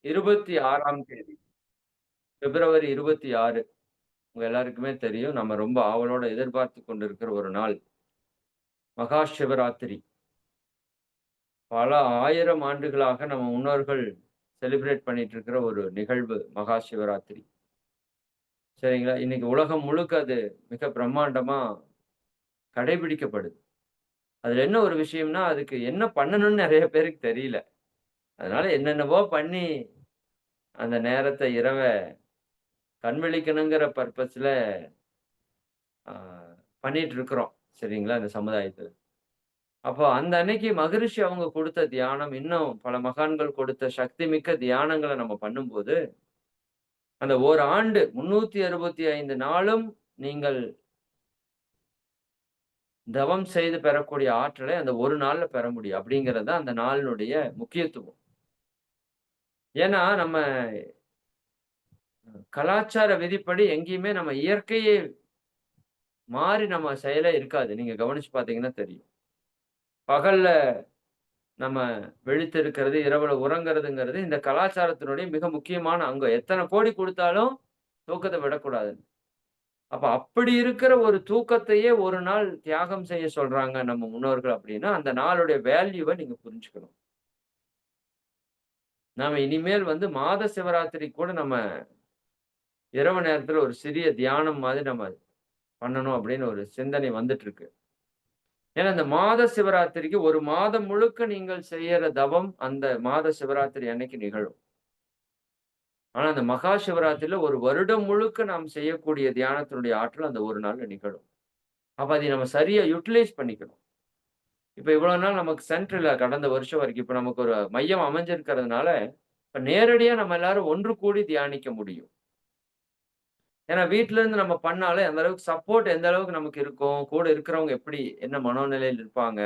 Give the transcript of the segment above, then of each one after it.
இருபத்தி ஆறாம் தேதி. பிப்ரவரி இருபத்தி ஆறு. உங்க எல்லாருக்குமே தெரியும் நம்ம ரொம்ப ஆவலோட எதிர்பார்த்து கொண்டிருக்கிற ஒரு நாள். மகா சிவராத்திரி. பல ஆயிரம் ஆண்டுகளாக நம்ம முன்னோர்கள் செலிப்ரேட் பண்ணிட்டு இருக்கிற ஒரு நிகழ்வு மகா சிவராத்திரி. சரிங்களா? இன்னைக்கு உலகம் முழுக்க அது மிக பிரம்மாண்டமா கடைபிடிக்கப்படுது. அதுல என்ன ஒரு விஷயம்னா அதுக்கு என்ன பண்ணணும்னு நிறைய பேருக்கு தெரியல. அதனால என்னென்னவோ பண்ணி அந்த நேரத்தை இரவை கண்விழிக்கணுங்கிற பர்பஸ்ல பண்ணிட்டு இருக்கிறோம் சரிங்களா? இந்த சமுதாயத்தில். அப்போ அந்த அன்னைக்கு மகரிஷி அவங்க கொடுத்த தியானம் இன்னும் பல மகான்கள் கொடுத்த சக்தி மிக்க தியானங்களை நம்ம பண்ணும்போது அந்த ஒரு ஆண்டு முன்னூத்தி அறுபத்தி ஐந்து நாளும் நீங்கள் தவம் செய்து பெறக்கூடிய ஆற்றலை அந்த ஒரு நாள்ல பெற முடியும். அப்படிங்கிறது அந்த நாளினுடைய முக்கியத்துவம். ஏன்னா நம்ம கலாச்சார விதிப்படி எங்கேயுமே நம்ம இயற்கையை மாறி நம்ம செயலே இருக்காது. நீங்க கவனிச்சு பார்த்தீங்கன்னா தெரியும். பகல்ல நம்ம விழித்து இருக்கிறது இரவுல உறங்குறதுங்கிறது இந்த கலாச்சாரத்தினுடைய மிக முக்கியமான அங்கம். எத்தனை கோடி கொடுத்தாலும் தூக்கத்தை விடக்கூடாதுன்னு அப்ப அப்படி இருக்கிற ஒரு தூக்கத்தையே ஒரு நாள் தியாகம் செய்ய சொல்றாங்க நம்ம முன்னோர்கள் அப்படின்னா அந்த நாளுடைய வேல்யூவை நீங்க புரிஞ்சுக்கணும். நாம இனிமேல் வந்து மாத சிவராத்திரி கூட நம்ம இரவு நேரத்துல ஒரு சிறிய தியானம் மாதிரி நம்ம பண்ணணும் அப்படின்னு ஒரு சிந்தனை வந்துட்டு இருக்கு ஏன்னா இந்த மாத சிவராத்திரிக்கு ஒரு மாதம் முழுக்க நீங்கள் செய்யற தவம் அந்த மாத சிவராத்திரி அன்னைக்கு நிகழும். ஆனா அந்த மகா சிவராத்திரியில ஒரு வருடம் முழுக்க நாம் செய்யக்கூடிய தியானத்தினுடைய ஆற்றல் அந்த ஒரு நாள்ல நிகழும். அப்ப அதை நம்ம சரியா யூட்டிலைஸ் பண்ணிக்கணும். இப்ப இவ்வளவு நாள் நமக்கு சென்ட்ரல கடந்த வருஷம் வரைக்கும் இப்ப நமக்கு ஒரு மையம் அமைஞ்சிருக்கிறதுனால இப்ப நேரடியா நம்ம எல்லாரும் ஒன்று கூடி தியானிக்க முடியும். ஏன்னா வீட்டுல இருந்து நம்ம பண்ணாலே அந்த அளவுக்கு சப்போர்ட் எந்த அளவுக்கு நமக்கு இருக்கும் கூட இருக்கிறவங்க எப்படி என்ன மனோநிலையில் இருப்பாங்க?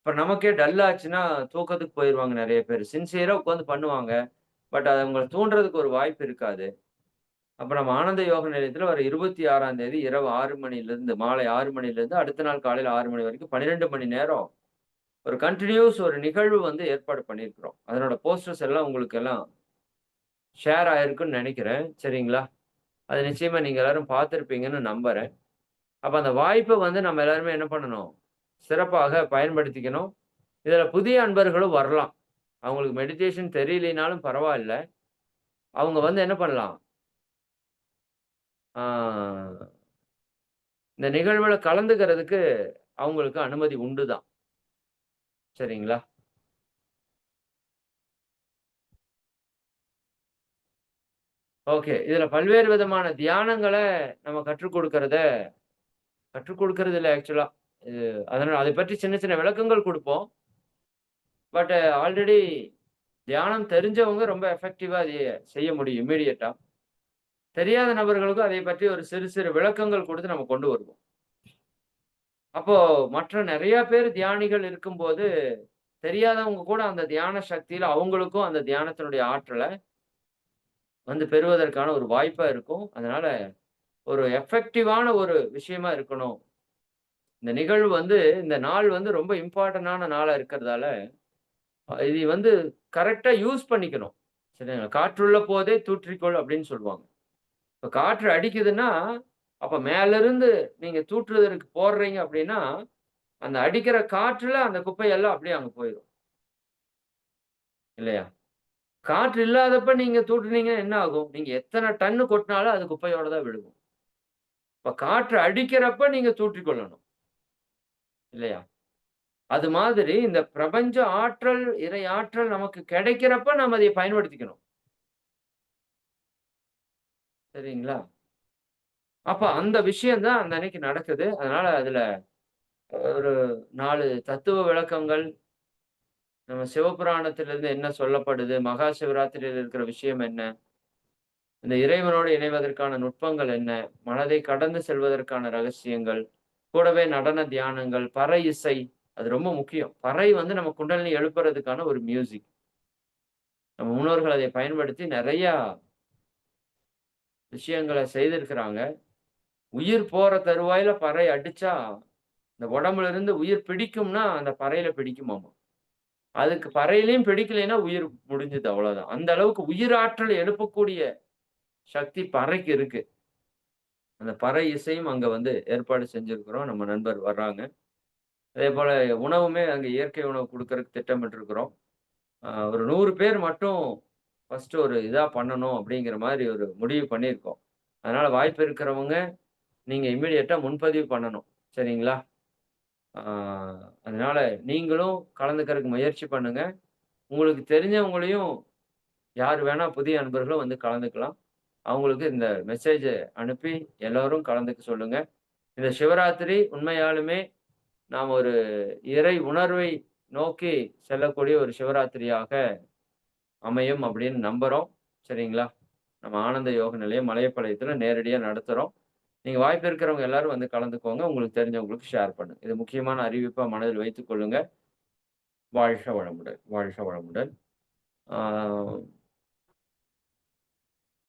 இப்ப நமக்கே டல்லாச்சுன்னா தூக்கத்துக்கு போயிடுவாங்க நிறைய பேர். சின்சியரா உட்காந்து பண்ணுவாங்க. பட் அது அவங்களை தூண்டுறதுக்கு ஒரு வாய்ப்பு இருக்காது. அப்போ நம்ம ஆனந்த யோக நிலையத்தில் வர இருபத்தி ஆறாம் தேதி இரவு ஆறு மணிலேருந்து மாலை ஆறு மணிலேருந்து அடுத்த நாள் காலையில் ஆறு மணி வரைக்கும் பன்னிரெண்டு மணி நேரம் ஒரு கண்டினியூஸ் ஒரு நிகழ்வு வந்து ஏற்பாடு பண்ணியிருக்கிறோம். அதனோட போஸ்டர்ஸ் எல்லாம் உங்களுக்கு எல்லாம் ஷேர் ஆயிருக்குன்னு நினைக்கிறேன். சரிங்களா? அது நிச்சயமாக நீங்கள் எல்லாரும் பார்த்துருப்பீங்கன்னு நம்புகிறேன் அப்போ அந்த வாய்ப்பை வந்து நம்ம எல்லாருமே என்ன பண்ணணும்? சிறப்பாக பயன்படுத்திக்கணும். இதில் புதிய அன்பர்களும் வரலாம். அவங்களுக்கு மெடிடேஷன் தெரியலனாலும் பரவாயில்ல. அவங்க வந்து என்ன பண்ணலாம்? இந்த நிகழ்வில் கலந்துக்கிறதுக்கு அவங்களுக்கு அனுமதி உண்டு தான் சரிங்களா? ஓகே இதுல பல்வேறு விதமான தியானங்களை நம்ம கற்றுக் கொடுக்கறத கற்றுக் கொடுக்கறது இல்லை ஆக்சுவலா இது அதனால அதை பற்றி சின்ன சின்ன விளக்கங்கள் கொடுப்போம். பட் ஆல்ரெடி தியானம் தெரிஞ்சவங்க ரொம்ப எஃபெக்டிவா அதை செய்ய முடியும் இம்மீடியட்டா தெரியாத நபர்களுக்கும் அதை பற்றி ஒரு சிறு சிறு விளக்கங்கள் கொடுத்து நம்ம கொண்டு வருவோம். அப்போ மற்ற நிறைய பேர் தியானிகள் இருக்கும்போது தெரியாதவங்க கூட அந்த தியான சக்தியில அவங்களுக்கும் அந்த தியானத்தினுடைய ஆற்றலை வந்து பெறுவதற்கான ஒரு வாய்ப்பா இருக்கும். அதனால ஒரு எஃபெக்டிவான ஒரு விஷயமா இருக்கணும். இந்த நிகழ்வு வந்து இந்த நாள் வந்து ரொம்ப இம்பார்ட்டன்டான நாளா இருக்கிறதால இது வந்து கரெக்டா யூஸ் பண்ணிக்கணும். சரிங்களா? காற்றுள்ள போதே தூற்றிக்கொள் அப்படின்னு சொல்லுவாங்க. இப்போ காற்று அடிக்குதுன்னா அப்ப மேல இருந்து நீங்க தூற்றுவதற்கு போடுறீங்க அப்படின்னா அந்த அடிக்கிற காற்றுல அந்த குப்பையெல்லாம் அப்படியே அங்க போயிடும். இல்லையா? காற்று இல்லாதப்ப நீங்க தூட்டுனீங்கன்னா என்ன ஆகும்? நீங்க எத்தனை டன்னு கொட்டினாலும் அது குப்பையோட தான் விழுகும். இப்ப காற்று அடிக்கிறப்ப நீங்க தூற்றிக்கொள்ளணும். இல்லையா? அது மாதிரி இந்த பிரபஞ்ச ஆற்றல் இறை ஆற்றல் நமக்கு கிடைக்கிறப்ப நம்ம அதை பயன்படுத்திக்கணும். சரிங்களா? அப்ப அந்த விஷயம்தான் அந்த அன்னைக்கு நடக்குது. அதனால அதுல ஒரு நாலு தத்துவ விளக்கங்கள் நம்ம சிவபுராணத்திலிருந்து என்ன சொல்லப்படுது மகா சிவராத்திரியில் இருக்கிற விஷயம் என்ன இந்த இறைவனோடு இணைவதற்கான நுட்பங்கள் என்ன மனதை கடந்து செல்வதற்கான ரகசியங்கள் கூடவே நடன தியானங்கள் பறை இசை அது ரொம்ப முக்கியம். பறை வந்து நம்ம குண்டலினி எழுப்புறதுக்கான ஒரு மியூசிக். நம்ம முன்னோர்கள் அதை பயன்படுத்தி நிறைய விஷயங்களை செய்திருக்கிறாங்க உயிர் போற தருவாயில பறை அடிச்சா இந்த உடம்புல இருந்து உயிர் பிடிக்கும்னா அந்த பறையில பிடிக்குமாமா அதுக்கு பறையிலையும் பிடிக்கலைன்னா உயிர் முடிஞ்சது அவ்வளவுதான். அந்த அளவுக்கு உயிராற்றல் எழுப்பக்கூடிய சக்தி பறைக்கு இருக்கு. அந்த பறை இசையும் அங்க வந்து ஏற்பாடு செஞ்சிருக்கிறோம். நம்ம நண்பர் வர்றாங்க. அதே போல உணவுமே அங்க இயற்கை உணவு கொடுக்கறதுக்கு திட்டமிட்டு இருக்கிறோம் ஒரு நூறு பேர் மட்டும் ஃபஸ்ட்டு ஒரு இதாக பண்ணணும் அப்படிங்கிற மாதிரி ஒரு முடிவு பண்ணியிருக்கோம். அதனால் வாய்ப்பு இருக்கிறவங்க, நீங்கள் இம்மிடியட்டாக முன்பதிவு பண்ணணும். சரிங்களா? அதனால் நீங்களும் கலந்துக்கிறதுக்கு முயற்சி பண்ணுங்கள் உங்களுக்கு தெரிஞ்சவங்களையும் யார் வேணால் புதிய நண்பர்களும் வந்து கலந்துக்கலாம். அவங்களுக்கு இந்த மெசேஜை அனுப்பி எல்லோரும் கலந்துக்க சொல்லுங்கள் இந்த சிவராத்திரி உண்மையாலுமே நாம் ஒரு இறை உணர்வை நோக்கி செல்லக்கூடிய ஒரு சிவராத்திரியாக அமையும் அப்படின்னு நம்புகிறோம் சரிங்களா? நம்ம ஆனந்த யோக நிலையம் மலையப்பாளையத்தில் நேரடியாக நடத்துகிறோம் நீங்கள் வாய்ப்பு இருக்கிறவங்க எல்லாரும் வந்து கலந்துக்கோங்க. உங்களுக்கு தெரிஞ்சவங்களுக்கு ஷேர் பண்ணுங்க. இது முக்கியமான அறிவிப்பாக மனதில் வைத்துக்கொள்ளுங்க வாழ்க வளமுடன், வாழ்க வளமுடன்.